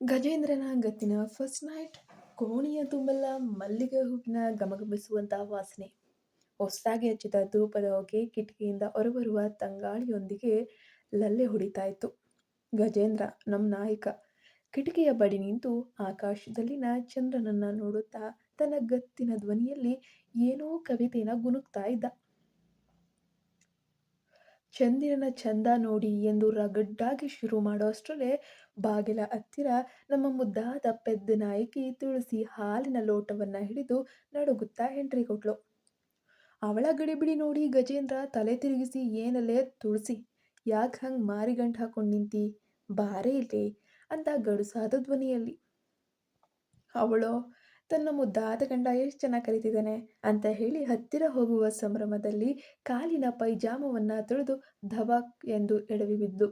ಗಜೇಂದ್ರನ ಗತ್ತಿನ first night ಕೋಣೆಯ ತುಂಬೆಲ್ಲ ಮಲ್ಲಿಗೆ ಹೂವಿನ ಗಮಗಮಿಸುವಂಥ ವಾಸನೆ. ಹೊಸದಾಗಿ ಹಚ್ಚಿದ ಧೂಪದ ಹೊಗೆ ಕಿಟಕಿಯಿಂದ ಹೊರಬರುವ ತಂಗಾಳಿಯೊಂದಿಗೆ ಲಲ್ಲೆ ಹೊಡಿತಾ ಇತ್ತು ಗಜೇಂದ್ರ ನಮ್ಮ ನಾಯಕ, ಕಿಟಕಿಯ ಬಳಿ ನಿಂತು ಆಕಾಶದಲ್ಲಿನ ಚಂದ್ರನನ್ನ ನೋಡುತ್ತಾ ತನ್ನ ಗತ್ತಿನ ಧ್ವನಿಯಲ್ಲಿ ಏನೋ ಕವಿತೆನ ಗುನುಗ್ತಾ ಇದ್ದ. ಚಂದಿರನ ಚಂದ ನೋಡಿ ಎಂದು ರಗಡ್ಡಾಗಿ ಶುರು ಮಾಡೋ ಅಷ್ಟರಲ್ಲೇ ಬಾಗಿಲ ಹತ್ತಿರ ನಮ್ಮ ಮುದ್ದಾದ ಪೆದ್ದ ನಾಯಕಿ ತುಳಸಿ ಹಾಲಿನ ಲೋಟವನ್ನ ಹಿಡಿದು ನಡುಗುತ್ತಾ ಎಂಟ್ರಿ ಕೊಟ್ಲು. ಅವಳ ಗಡಿಬಿಡಿ ನೋಡಿ ಗಜೇಂದ್ರ ತಲೆ ತಿರುಗಿಸಿ, ಏನಲ್ಲೇ ತುಳಸಿ, ಯಾಕೆ ಹಂಗೆ ಮಾರಿಗಂಟು ಹಾಕೊಂಡು ನಿಂತಿ? ಬಾರೇ ಇಲ್ಲಿ ಅಂತ ಗಡುಸಾದ ಧ್ವನಿಯಲ್ಲಿ. ಅವಳು ತನ್ನ ಮುದ್ದಾದ ಗಂಡ ಎಷ್ಟು ಚೆನ್ನಾಗಿ ಕಲಿತಿದ್ದಾನೆ ಅಂತ ಹೇಳಿ ಹತ್ತಿರ ಹೋಗುವ ಸಂಭ್ರಮದಲ್ಲಿ ಕಾಲಿನ ಪೈಜಾಮವನ್ನ ತೊಳೆದು ಧಬಕ್ ಎಂದು ಎಡವಿ ಬಿದ್ದು.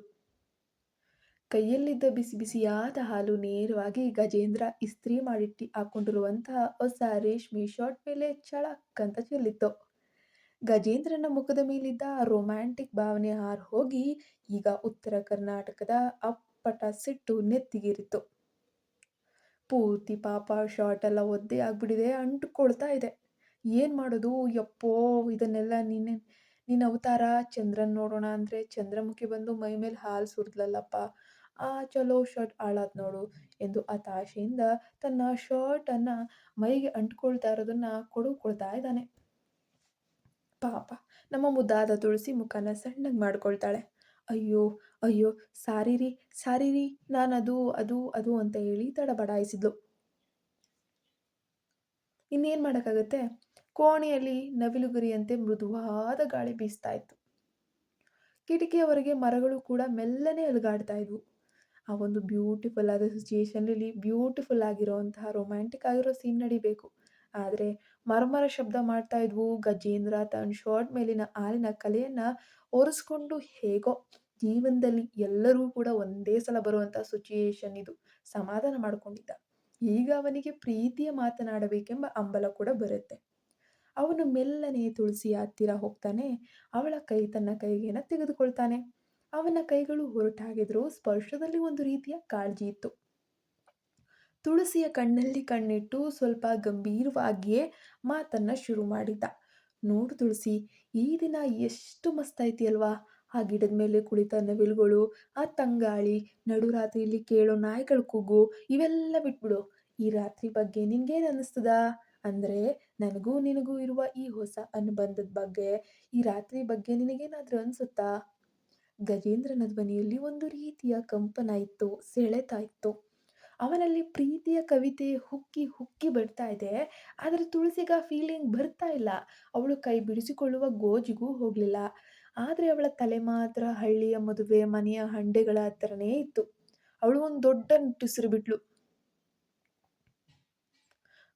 ಕೈಯಲ್ಲಿದ್ದ ಬಿಸಿ ಬಿಸಿಯಾದ ಹಾಲು ನೇರವಾಗಿ ಗಜೇಂದ್ರ ಇಸ್ತ್ರಿ ಮಾಡಿಟ್ಟಿ ಹಾಕೊಂಡಿರುವಂತಹ ಹೊಸ ರೇಷ್ಮೆ ಶಾರ್ಟ್ ಮೇಲೆ ಚಳಕ್ ಅಂತ ಚೆಲ್ಲಿತ್ತು. ಗಜೇಂದ್ರನ ಮುಖದ ಮೇಲಿದ್ದ ರೊಮ್ಯಾಂಟಿಕ್ ಭಾವನೆ ಹಾರು ಹೋಗಿ ಈಗ ಉತ್ತರ ಕರ್ನಾಟಕದ ಅಪ್ಪಟ ಸಿಟ್ಟು ನೆತ್ತಿಗೇರಿತ್ತು. ಪೂರ್ತಿ ಪಾಪ ಶಾರ್ಟ್ ಎಲ್ಲ ಒದ್ದೆ ಆಗ್ಬಿಟ್ಟಿದೆ ಅಂಟುಕೊಳ್ತಾ ಇದೆ. ಏನು ಮಾಡೋದು? ಯಪ್ಪೋ, ಇದನ್ನೆಲ್ಲ ನಿನ್ನೆ ನಿನ್ನ ಅವತಾರ? ಚಂದ್ರನ್ ನೋಡೋಣ ಅಂದರೆ ಚಂದ್ರಮುಖಿ ಬಂದು ಮೈ ಮೇಲೆ ಹಾಲು ಸುರಿದ್ಲಲ್ಲಪ್ಪ. ಆ, ಚಲೋ ಶರ್ಟ್ ಹಾಳಾದ್ ನೋಡು ಎಂದು ಹತಾಶೆಯಿಂದ ತನ್ನ ಶರ್ಟನ್ನು ಮೈಗೆ ಅಂಟ್ಕೊಳ್ತಾ ಇರೋದನ್ನ ಕೊಡುಕೊಳ್ತಾ ಇದ್ದಾನೆ. ಪಾಪ, ನಮ್ಮ ಮುದ್ದಾದ ತುಳಸಿ ಮುಖನ ಸಣ್ಣಗೆ ಮಾಡ್ಕೊಳ್ತಾಳೆ. ಅಯ್ಯೋ ಅಯ್ಯೋ, ಸಾರಿ ರೀ ಸಾರಿ ರೀ, ನಾನು ಅದು ಅದು ಅಂತ ಹೇಳಿ ತಡಬಡಾಯಿಸಿದ್ಲು ಇನ್ನೇನು ಮಾಡೋಕ್ಕಾಗತ್ತೆ? ಕೋಣೆಯಲ್ಲಿ ನವಿಲುಗರಿಯಂತೆ ಮೃದುವಾದ ಗಾಳಿ ಬೀಸ್ತಾ ಇತ್ತು. ಕಿಟಕಿಯವರೆಗೆ ಮರಗಳು ಕೂಡ ಮೆಲ್ಲನೆ ಅಲುಗಾಡ್ತಾ ಇದ್ವು. ಆ ಒಂದು ಬ್ಯೂಟಿಫುಲ್ ಆದ ಸಿಚುಯೇಷನಲ್ಲಿ ಬ್ಯೂಟಿಫುಲ್ ಆಗಿರೋಂತಹ ರೊಮ್ಯಾಂಟಿಕ್ ಆಗಿರೋ ಸೀನ್ ನಡಿಬೇಕು. ಆದರೆ ಮರ್ಮರ ಶಬ್ದ ಮಾಡ್ತಾ ಇದ್ವು. ಗಜೇಂದ್ರ ತನ್ನ ಶರ್ಟ್ ಮೇಲಿನ ಆಲಿನ ಕಲೆಯನ್ನ ಒರೆಸ್ಕೊಂಡು ಹೇಗೋ ಜೀವನದಲ್ಲಿ ಎಲ್ಲರೂ ಕೂಡ ಒಂದೇ ಸಲ ಬರುವಂಥ ಸಿಚುಯೇಷನ್ ಇದು. ಸಮಾಧಾನ ಮಾಡಿಕೊಂಡಿದ್ದ. ಈಗ ಅವನಿಗೆ ಪ್ರೀತಿಯ ಮಾತನಾಡಬೇಕೆಂಬ ಅಂಬಲ ಕೂಡ ಬರುತ್ತೆ. ಅವನು ಮೆಲ್ಲನೆ ತುಳಸಿ ಹತ್ತಿರ ಹೋಗ್ತಾನೆ. ಅವಳ ಕೈ ತನ್ನ ಕೈಗೇನ ತೆಗೆದುಕೊಳ್ತಾನೆ. ಅವನ ಕೈಗಳು ಹೊರಟಾಗಿದ್ರು ಸ್ಪರ್ಶದಲ್ಲಿ ಒಂದು ರೀತಿಯ ಕಾಳಜಿ ಇತ್ತು. ತುಳಸಿಯ ಕಣ್ಣಲ್ಲಿ ಕಣ್ಣಿಟ್ಟು ಸ್ವಲ್ಪ ಗಂಭೀರವಾಗಿಯೇ ಮಾತನ್ನ ಶುರು ಮಾಡಿದ್ದ ನೋಡು ತುಳಸಿ, ಈ ದಿನ ಎಷ್ಟು ಮಸ್ತ್ ಐತಿ ಅಲ್ವಾ ಆ ಗಿಡದ ಮೇಲೆ ಕುಳಿತ ನವಿಲುಗಳು, ಆ ತಂಗಾಳಿ ನಡುರಾತ್ರಿಯಲ್ಲಿ ಕೇಳೋ ನಾಯಿಗಳ ಕೂಗು, ಇವೆಲ್ಲ ಬಿಟ್ಬಿಡು. ಈ ರಾತ್ರಿ ಬಗ್ಗೆ ನಿನ್ಗೇನು ಅನ್ನಿಸ್ತದ ಅಂದರೆ ನನಗೂ ನಿನಗೂ ಇರುವ ಈ ಹೊಸ ಅನುಬಂಧದ ಬಗ್ಗೆ, ಈ ರಾತ್ರಿ ಬಗ್ಗೆ ನಿನಗೇನಾದರೂ ಅನಿಸುತ್ತಾ? ಗಜೇಂದ್ರನ ಧ್ವನಿಯಲ್ಲಿ ಒಂದು ರೀತಿಯ ಕಂಪನ ಇತ್ತು, ಸೆಳೆತ ಅವನಲ್ಲಿ ಪ್ರೀತಿಯ ಕವಿತೆ ಹುಕ್ಕಿ ಹುಕ್ಕಿ ಬರ್ತಾ ಇದೆ. ಆದರೆ ತುಳಸಿಗ ಫೀಲಿಂಗ್ ಬರ್ತಾ ಇಲ್ಲ. ಅವಳು ಕೈ ಬಿಡಿಸಿಕೊಳ್ಳುವ ಗೋಜಿಗೂ ಹೋಗಲಿಲ್ಲ. ಆದರೆ ಅವಳ ತಲೆ ಮಾತ್ರ ಹಳ್ಳಿಯ ಮದುವೆ, ಮನೆಯ ಹಂಡೆಗಳ ಹತ್ರನೇ ಇತ್ತು. ಅವಳು ಒಂದು ದೊಡ್ಡ ನಿಟ್ಟುಸಿರು ಬಿಟ್ಲು.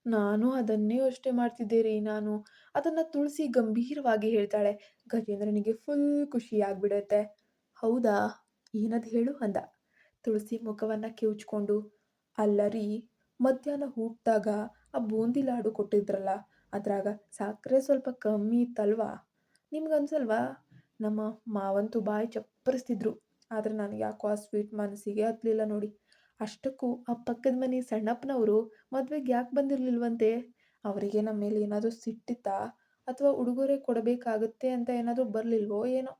ನಾನು ಅದನ್ನೇ ಯೋಚನೆ ಮಾಡ್ತಿದ್ದೆ ರೀ ನಾನು. ಅದನ್ನು ತುಳಸಿ ಗಂಭೀರವಾಗಿ ಹೇಳ್ತಾಳೆ. ಗಜೇಂದ್ರನಿಗೆ ಫುಲ್ ಖುಷಿ ಆಗ್ಬಿಡತ್ತೆ. ಹೌದಾ? ಏನದು ಹೇಳು? ಅಂದ. ತುಳಸಿ ಮುಖವನ್ನು ಕಿವುಚ್ಕೊಂಡು. ಅಲ್ಲ ರೀ ಮಧ್ಯಾಹ್ನ ಹುಟ್ಟಿದಾಗ ಆ ಬೂಂದಿ ಲಾಡು ಕೊಟ್ಟಿದ್ರಲ್ಲ, ಅದ್ರಾಗ ಸಕ್ಕರೆ ಸ್ವಲ್ಪ ಕಮ್ಮಿ ಇತ್ತಲ್ವಾ? ನಿಮ್ಗನ್ಸಲ್ವಾ? ನಮ್ಮ ಮಾವಂತೂ ಬಾಯಿ ಚಪ್ಪರಿಸ್ತಿದ್ರು, ಆದರೆ ನನಗೆ ಯಾಕೋ ಆ ಸ್ವೀಟ್ ಮನಸ್ಸಿಗೆ ಹತ್ತಲಿಲ್ಲ ನೋಡಿ. ಅಷ್ಟಕ್ಕೂ ಆ ಪಕ್ಕದ ಮನೆ ಸಣ್ಣಪ್ಪನವರು ಮದುವೆಗೆ ಯಾಕೆ ಬಂದಿರಲಿಲ್ವಂತೆ? ಅವರಿಗೆ ನಮ್ಮ ಮೇಲೆ ಏನಾದರೂ ಸಿಟ್ಟಿತ್ತಾ? ಅಥವಾ ಉಡುಗೊರೆ ಕೊಡಬೇಕಾಗುತ್ತೆ ಅಂತ ಏನಾದರೂ ಬರಲಿಲ್ವೋ ಏನೋ?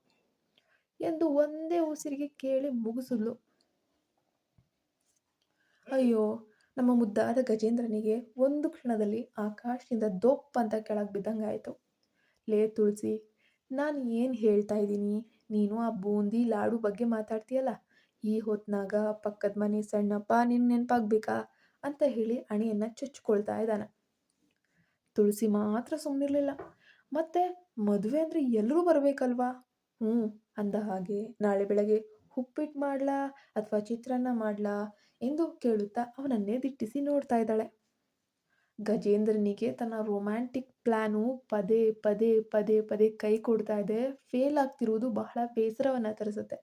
ಎಂದು ಒಂದೇ ಉಸಿರಿಗೆ ಕೇಳಿ ಮುಗಿಸಿದ್ಲು. ಅಯ್ಯೋ, ನಮ್ಮ ಮುದ್ದಾದ ಗಜೇಂದ್ರನಿಗೆ ಒಂದು ಕ್ಷಣದಲ್ಲಿ ಆಕಾಶದಿಂದ ದೊಪ್ಪ ಅಂತ ಕೆಳಗೆ ಬಿದ್ದಂಗಾಯಿತು ಲೇ ತುಳಸಿ, ನಾನು ಏನು ಹೇಳ್ತಾ ಇದ್ದೀನಿ? ನೀನು ಆ ಬೂಂದಿ ಲಾಡು ಬಗ್ಗೆ ಮಾತಾಡ್ತೀಯಲ್ಲ? ಈ ಹೊತ್ನಾಗ ಪಕ್ಕದ ಮನೆ ಸಣ್ಣಪ್ಪ ನಿನ್ನ ನೆನಪಾಗ್ಬೇಕಾ? ಅಂತ ಹೇಳಿ ಅಣೆಯನ್ನು ಚುಚ್ಕೊಳ್ತಾ ಇದ್ದಾನೆ. ತುಳಸಿ ಮಾತ್ರ ಸುಮ್ಮನಿರಲಿಲ್ಲ ಮತ್ತೆ ಮದುವೆ ಅಂದರೆ ಎಲ್ಲರೂ ಬರಬೇಕಲ್ವಾ? ಹ್ಞೂ ಅಂದ ಹಾಗೆ ನಾಳೆ ಬೆಳಗ್ಗೆ ಉಪ್ಪಿಟ್ಟು ಮಾಡ್ಲಾ ಅಥವಾ ಚಿತ್ರಾನ್ನ ಮಾಡ್ಲಾ? ಎಂದು ಕೇಳುತ್ತಾ ಅವನನ್ನೇ ದಿಟ್ಟಿಸಿ ನೋಡ್ತಾ ಇದ್ದಾಳೆ. ಗಜೇಂದ್ರನಿಗೆ ತನ್ನ ರೊಮ್ಯಾಂಟಿಕ್ ಪ್ಲ್ಯಾನು ಪದೇ ಪದೇ ಪದೇ ಪದೇ ಕೈ ಕೊಡ್ತಾ ಇದೆ. ಫೇಲ್ ಆಗ್ತಿರುವುದು ಬಹಳ ಬೇಸರವನ್ನು ತರಿಸುತ್ತೆ.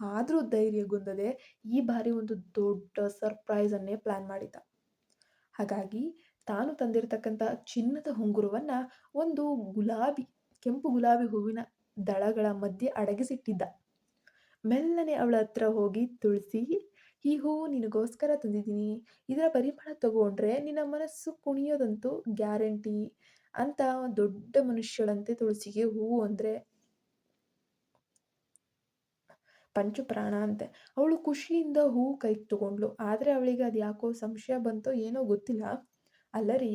ಆದರೂ ಧೈರ್ಯಗುಂದದೆ ಈ ಬಾರಿ ಒಂದು ದೊಡ್ಡ ಸರ್ಪ್ರೈಸನ್ನೇ ಪ್ಲ್ಯಾನ್ ಮಾಡಿದ್ದ. ಹಾಗಾಗಿ ತಾನು ತಂದಿರತಕ್ಕಂಥ ಚಿನ್ನದ ಉಂಗುರವನ್ನು ಒಂದು ಗುಲಾಬಿ, ಕೆಂಪು ಗುಲಾಬಿ ಹೂವಿನ ದಳಗಳ ಮಧ್ಯೆ ಅಡಗಿಸಿಟ್ಟಿದ್ದ. ಮೆಲ್ಲನೆ ಅವಳ ಹತ್ರ ಹೋಗಿ ತುಳಸಿ ಈ ಹೂವು ನಿನಗೋಸ್ಕರ ತಂದಿದ್ದೀನಿ. ಇದರ ಪರಿಮಳ ತಗೊಂಡ್ರೆ ನಿನ್ನ ಮನಸ್ಸು ಕುಣಿಯೋದಂತೂ ಗ್ಯಾರಂಟಿ ಅಂತ ದೊಡ್ಡ ಮನುಷ್ಯಳಂತೆ ತುಳಸಿಗೆ ಹೂವು ಅಂದರೆ ಪಂಚಪ್ರಾಣ ಅಂತೆ. ಅವಳು ಖುಷಿಯಿಂದ ಹೂ ಕೈಗೆ ತಗೊಂಡ್ಳು. ಆದರೆ ಅವಳಿಗೆ ಅದು ಯಾಕೋ ಸಂಶಯ ಬಂತೋ ಏನೋ ಗೊತ್ತಿಲ್ಲ. ಅಲ್ಲರಿ,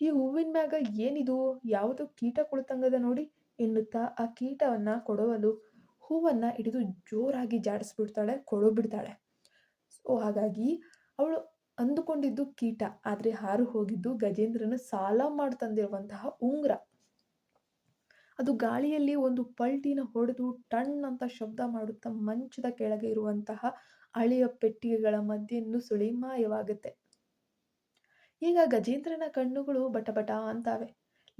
ಈ ಹೂವಿನ ಮ್ಯಾಗ ಏನಿದು? ಯಾವುದು ಕೀಟ ಕುಳಿತಂಗದ ನೋಡಿ ಎನ್ನುತ್ತಾ ಆ ಕೀಟವನ್ನ ಕೊಡವಲು ಹೂವನ್ನ ಹಿಡಿದು ಜೋರಾಗಿ ಜಾಡಿಸ್ಬಿಡ್ತಾಳೆ ಕೊಡು ಬಿಡ್ತಾಳೆ ಸೊ ಹಾಗಾಗಿ ಅವಳು ಅಂದುಕೊಂಡಿದ್ದು ಕೀಟ. ಆದರೆ ಹಾರು ಹೋಗಿದ್ದು ಗಜೇಂದ್ರನ ಸಾಲ ಮಾಡಿ ತಂದಿರುವಂತಹ ಉಂಗುರ. ಅದು ಗಾಳಿಯಲ್ಲಿ ಒಂದು ಪಲ್ಟಿನ ಹೊಡೆದು ಟಣ್ ಅಂತ ಶಬ್ದ ಮಾಡುತ್ತಾ ಮಂಚದ ಕೆಳಗೆ ಇರುವಂತಹ ಹಳೆಯ ಪೆಟ್ಟಿಗೆಗಳ ಮಧ್ಯೆ ನುಸುಳಿ ಮಾಯವಾಗುತ್ತೆ. ಈಗ ಗಜೇಂದ್ರನ ಕಣ್ಣುಗಳು ಬಟಬಟ ಅಂತಾವೆ.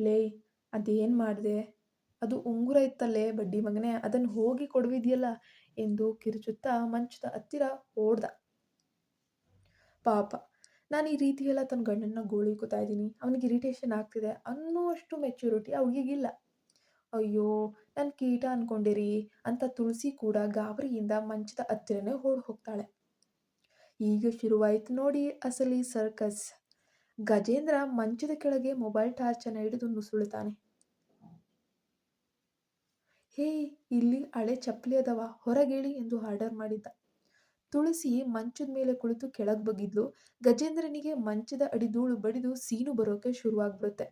ಲೇ, ಅದೇನ್ ಮಾಡಿದೆ? ಅದು ಉಂಗುರ ಇತ್ತಲ್ಲೇ ಬಡ್ಡಿ ಮಗನೇ ಅದನ್ನು ಹೋಗಿ ಕೊಡುವಿದೆಯಲ್ಲ ಎಂದು ಕಿರುಚುತ್ತಾ ಮಂಚದ ಹತ್ತಿರ ಓಡ್ದ. ಪಾಪ. ನಾನು ಈ ರೀತಿ ಎಲ್ಲ ತನ್ನ ಗಂಡನ್ನ ಗೋಳಿಕೋತಾ ಇದ್ದೀನಿ. ಅವನಿಗೆ ಇರಿಟೇಷನ್ ಆಗ್ತಿದೆ ಅನ್ನೋಷ್ಟು ಮೆಚ್ಯೂರಿಟಿ ಅವಳಿಗಿಲ್ಲ ಅಯ್ಯೋ, ನಾನು ಕೀಟ ಅನ್ಕೊಂಡಿರಿ ಅಂತ ತುಳಸಿ ಕೂಡ ಗಾಬರಿಯಿಂದ ಮಂಚದ ಹತ್ತಿರನೇ ಓಡ್ ಹೋಗ್ತಾಳೆ. ಈಗ ಶುರುವಾಯ್ತು ನೋಡಿ ಅಸಲಿ ಸರ್ಕಸ್ ಗಜೇಂದ್ರ ಮಂಚದ ಕೆಳಗೆ ಮೊಬೈಲ್ ಟಾರ್ಚನ್ನು ಹಿಡಿದು ನುಸುಳುತ್ತಾನೆ. ಹೇ, ಇಲ್ಲಿ ಹಳೆ ಚಪ್ಪಲಿ ಅದಾವ, ಹೊರಗೇಳಿ ಎಂದು ಆರ್ಡರ್ ಮಾಡಿದ್ದ. ತುಳಸಿ ಮಂಚದ ಮೇಲೆ ಕುಳಿತು ಕೆಳಗೆ ಬಗ್ಗಿದ್ಲು. ಗಜೇಂದ್ರನಿಗೆ ಮಂಚದ ಅಡಿದೂಳು ಬಡಿದು ಸೀನು ಬರೋಕೆ ಶುರುವಾಗ್ಬಿಡುತ್ತೆ.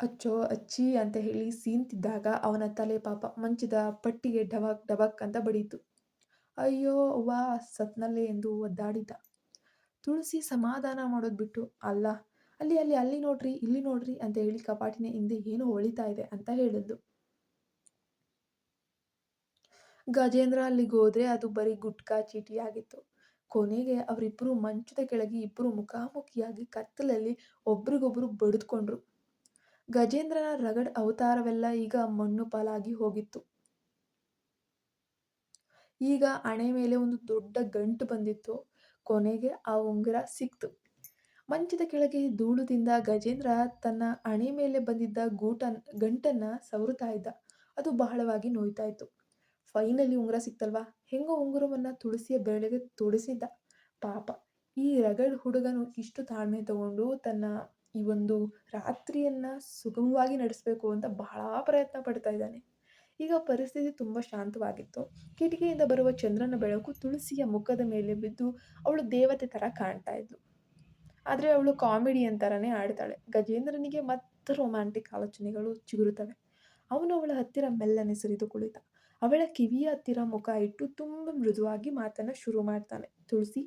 ಅಚ್ಚೋ, ಅಚ್ಚಿ ಅಂತ ಹೇಳಿ ಸೀನ್ತಿದ್ದಾಗ ಅವನ ತಲೆ ಪಾಪ ಮಂಚದ ಪಟ್ಟಿಗೆ ಡಬಕ್ ಡಬಕ್ ಅಂತ ಬಡೀತು. ಅಯ್ಯೋ ವಾ ಸತ್ನಲ್ಲೇ ಎಂದು ಒದ್ದಾಡಿದ. ತುಳಸಿ ಸಮಾಧಾನ ಮಾಡೋದು ಬಿಟ್ಟು, ಅಲ್ಲ, ಅಲ್ಲಿ ಅಲ್ಲಿ ಅಲ್ಲಿ ನೋಡ್ರಿ, ಇಲ್ಲಿ ನೋಡ್ರಿ ಅಂತ ಹೇಳಿ ಕಪಾಟಿನ ಹಿಂದೆ ಏನು ಹೊಳಿತಾ ಇದೆ ಅಂತ ಹೇಳಿದ್ಲು. ಗಜೇಂದ್ರ ಅಲ್ಲಿಗೆ ಹೋದ್ರೆ ಅದು ಬರೀ ಗುಟ್ಕಾ ಚೀಟಿ ಆಗಿತ್ತು. ಕೊನೆಗೆ ಅವರಿಬ್ಬರು ಮಂಚದ ಕೆಳಗೆ ಇಬ್ಬರು ಮುಖಾಮುಖಿಯಾಗಿ ಕತ್ತಲಲ್ಲಿ ಒಬ್ರಿಗೊಬ್ರು ಬಡಿದ್ಕೊಂಡ್ರು. ಗಜೇಂದ್ರನ ರಗಡ್ ಅವತಾರವೆಲ್ಲ ಈಗ ಮಣ್ಣು ಪಾಲಾಗಿ ಹೋಗಿತ್ತು. ಈಗ ಹಣೆ ಮೇಲೆ ಒಂದು ದೊಡ್ಡ ಗಂಟು ಬಂದಿತ್ತು. ಕೊನೆಗೆ ಆ ಉಂಗುರ ಸಿಕ್ತು. ಮಂಚದ ಕೆಳಗೆ ಧೂಳುದಿಂದ ಗಜೇಂದ್ರ ತನ್ನ ಹಣೆ ಮೇಲೆ ಬಂದಿದ್ದ ಗೂಟ ಗಂಟನ್ನ ಸವರುತ್ತಾ ಇದ್ದ. ಅದು ಬಹಳವಾಗಿ ನೋಯ್ತಾ ಇತ್ತು. ಫೈನಲಿ ಉಂಗುರ ಸಿಕ್ತಲ್ವಾ? ಹೆಂಗೋ ಉಂಗುರವನ್ನು ತುಳಸಿಯ ಬೆರಳಿಗೆ ತೊಡಿಸಿದ್ದ ಪಾಪ. ಈ ರಗಡ್ ಹುಡುಗನು ಇಷ್ಟು ತಾಳ್ಮೆ ತಗೊಂಡು ತನ್ನ ಈ ಒಂದು ರಾತ್ರಿಯನ್ನ ಸುಗಮವಾಗಿ ನಡೆಸಬೇಕು ಅಂತ ಬಹಳ ಪ್ರಯತ್ನ ಪಡ್ತಾ ಇದ್ದಾನೆ. ಈಗ ಪರಿಸ್ಥಿತಿ ತುಂಬ ಶಾಂತವಾಗಿತ್ತು. ಕಿಟಕಿಯಿಂದ ಬರುವ ಚಂದ್ರನ ಬೆಳಕು ತುಳಸಿಯ ಮುಖದ ಮೇಲೆ ಬಿದ್ದು ಅವಳು ದೇವತೆ ಥರ ಕಾಣ್ತಾ ಇದ್ಲು. ಆದರೆ ಅವಳು ಕಾಮಿಡಿಯನ್ ಥರನೇ ಆಡ್ತಾಳೆ. ಗಜೇಂದ್ರನಿಗೆ ಮತ್ತೆ ರೊಮ್ಯಾಂಟಿಕ್ ಆಲೋಚನೆಗಳು ಚಿಗುರುತ್ತವೆ. ಅವನು ಅವಳ ಹತ್ತಿರ ಮೆಲ್ಲನೆ ಸುರಿದು ಕುಳಿತ. ಅವಳ ಕಿವಿಯ ಹತ್ತಿರ ಮುಖ ಇಟ್ಟು ತುಂಬ ಮೃದುವಾಗಿ ಮಾತನ್ನು ಶುರು ಮಾಡ್ತಾನೆ. ತುಳಸಿ,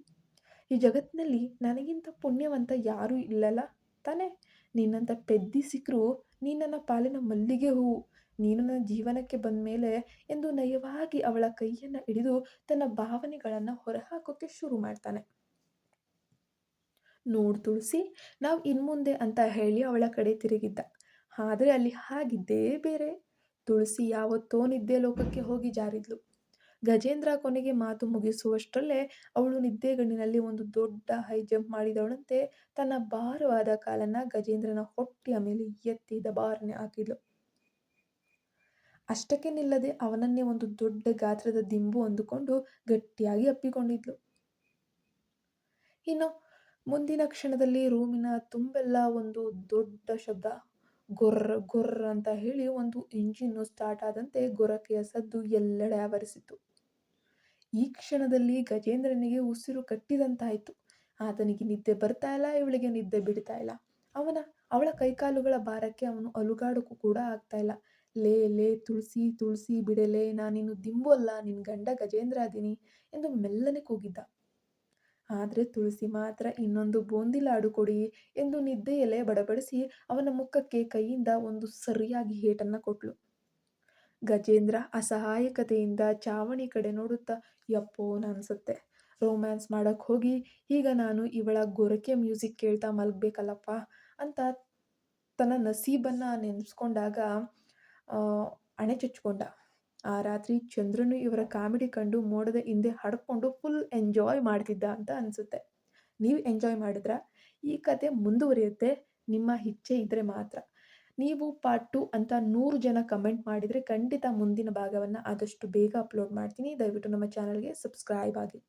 ಈ ಜಗತ್ತಿನಲ್ಲಿ ನನಗಿಂತ ಪುಣ್ಯವಂತ ಯಾರೂ ಇಲ್ಲಲ್ಲ? ತಾನೇ? ನಿನ್ನಂಥ ಪೆದ್ದಿ ಸಿಕ್ಕರು ನೀ ನನ್ನ ಪಾಲಿನ ಮಲ್ಲಿಗೆ ಹೂವು. ನೀನು ನನ್ನ ಜೀವನಕ್ಕೆ ಬಂದ ಮೇಲೆ ಎಂದು ನಯವಾಗಿ ಅವಳ ಕೈಯನ್ನು ಹಿಡಿದು ತನ್ನ ಭಾವನೆಗಳನ್ನು ಹೊರಹಾಕೋಕೆ ಶುರು ಮಾಡ್ತಾನೆ. ನೋಡು ತುಳಸಿ, ನಾವು ಇನ್ಮುಂದೆ ಅಂತ ಹೇಳಿ ಅವಳ ಕಡೆ ತಿರುಗಿದ್ದ. ಆದರೆ ಅಲ್ಲಿ ಹಾಗಿದ್ದೇ ಬೇರೆ. ತುಳಸಿ ಯಾವತ್ತೋ ನಿದ್ದೆ ಲೋಕಕ್ಕೆ ಹೋಗಿ ಜಾರಿದ್ಲು. ಗಜೇಂದ್ರ ಕೊನೆಗೆ ಮಾತು ಮುಗಿಸುವಷ್ಟರಲ್ಲೇ ಅವಳು ನಿದ್ದೆಗಣ್ಣಿನಲ್ಲಿ ಒಂದು ದೊಡ್ಡ ಹೈ ಜಂಪ್ ಮಾಡಿದವಳಂತೆ ತನ್ನ ಭಾರವಾದ ಕಾಲನ್ನ ಗಜೇಂದ್ರನ ಹೊಟ್ಟೆಯ ಮೇಲೆ ಎತ್ತಿ ದಬಾರನೆ ಹಾಕಿದ್ಲು. ಅಷ್ಟಕ್ಕೆ ನಿಲ್ಲದೆ ಅವನನ್ನೇ ಒಂದು ದೊಡ್ಡ ಗಾತ್ರದ ದಿಂಬು ಅಂದುಕೊಂಡು ಗಟ್ಟಿಯಾಗಿ ಅಪ್ಪಿಕೊಂಡಿದ್ಲು. ಇನ್ನು ಮುಂದಿನ ಕ್ಷಣದಲ್ಲಿ ರೂಮಿನ ತುಂಬೆಲ್ಲ ಒಂದು ದೊಡ್ಡ ಶಬ್ದ ಗೊರ್ರ ಗೊರ್ರ ಅಂತ ಹೇಳಿ ಒಂದು ಇಂಜಿನ್ನು ಸ್ಟಾರ್ಟ್ ಆದಂತೆ ಗೊರಕೆಯ ಸದ್ದು ಎಲ್ಲೆಡೆ ಆವರಿಸಿತು. ಈ ಕ್ಷಣದಲ್ಲಿ ಗಜೇಂದ್ರನಿಗೆ ಉಸಿರು ಕಟ್ಟಿದಂತಾಯಿತು. ಆತನಿಗೆ ನಿದ್ದೆ ಬರ್ತಾ ಇಲ್ಲ, ಇವಳಿಗೆ ನಿದ್ದೆ ಬಿಡ್ತಾ ಇಲ್ಲ. ಅವನ, ಅವಳ ಕೈಕಾಲುಗಳ ಭಾರಕ್ಕೆ ಅವನು ಅಲುಗಾಡಕ್ಕೂ ಕೂಡ ಆಗ್ತಾ ಇಲ್ಲ. ಲೇ ಲೇ, ತುಳಸಿ ತುಳಸಿ ಬಿಡಲೇ ನಾನಿನ್ನು ದಿಂಬು ಅಲ್ಲ ನಿನ್ನ ಗಂಡ ಗಜೇಂದ್ರ ಅದೀನಿ ಎಂದು ಮೆಲ್ಲನೆ ಕೂಗಿದ್ದ. ಆದರೆ ತುಳಸಿ ಮಾತ್ರ ಇನ್ನೊಂದು ಬೂಂದಿ ಲಾಡು ಕೊಡಿ ಎಂದು ನಿದ್ದೆಯಲ್ಲೇ ಬಡಬಡಿಸಿ ಅವನ ಮುಖಕ್ಕೆ ಕೈಯಿಂದ ಒಂದು ಸರಿಯಾಗಿ ಏಟನ್ನು ಕೊಟ್ಲು. ಗಜೇಂದ್ರ ಅಸಹಾಯಕತೆಯಿಂದ ಚಾವಣಿ ಕಡೆ ನೋಡುತ್ತಾ, ಯಪ್ಪೋ ಅನ್ಸುತ್ತೆ ರೋಮ್ಯಾನ್ಸ್ ಮಾಡೋಕ್ಕೆ ಹೋಗಿ, ಈಗ ನಾನು ಇವಳ ಗೊರಕೆ ಮ್ಯೂಸಿಕ್ ಕೇಳ್ತಾ ಮಲಗಬೇಕಲ್ಲಪ್ಪ ಅಂತ ತನ್ನ ನಸೀಬನ್ನು ನೆನೆಸ್ಕೊಂಡಾಗ ಅಣೆ ಚುಚ್ಕೊಂಡ ಆ ರಾತ್ರಿ ಚಂದ್ರನು ಇವರ ಕಾಮಿಡಿ ಕಂಡು ಮೋಡದ ಹಿಂದೆ ಹಡ್ಕೊಂಡು ಫುಲ್ ಎಂಜಾಯ್ ಮಾಡ್ತಿದ್ದ ಅಂತ ಅನಿಸುತ್ತೆ ನೀವು ಎಂಜಾಯ್ ಮಾಡಿದ್ರ ಈ ಕತೆ ಮುಂದುವರಿಯುತ್ತೆ, ನಿಮ್ಮ ಇಚ್ಛೆ ಇದ್ದರೆ ಮಾತ್ರ ನೀವು ಪಾರ್ಟ್ ಟು ಅಂತ ನೂರು ಜನ ಕಮೆಂಟ್ ಮಾಡಿದರೆ ಖಂಡಿತ ಮುಂದಿನ ಭಾಗವನ್ನು ಆದಷ್ಟು ಬೇಗ ಅಪ್ಲೋಡ್ ಮಾಡ್ತೀನಿ. ದಯವಿಟ್ಟು ನಮ್ಮ ಚಾನಲ್‌ಗೆ ಸಬ್ಸ್ಕ್ರೈಬ್ ಆಗಿ.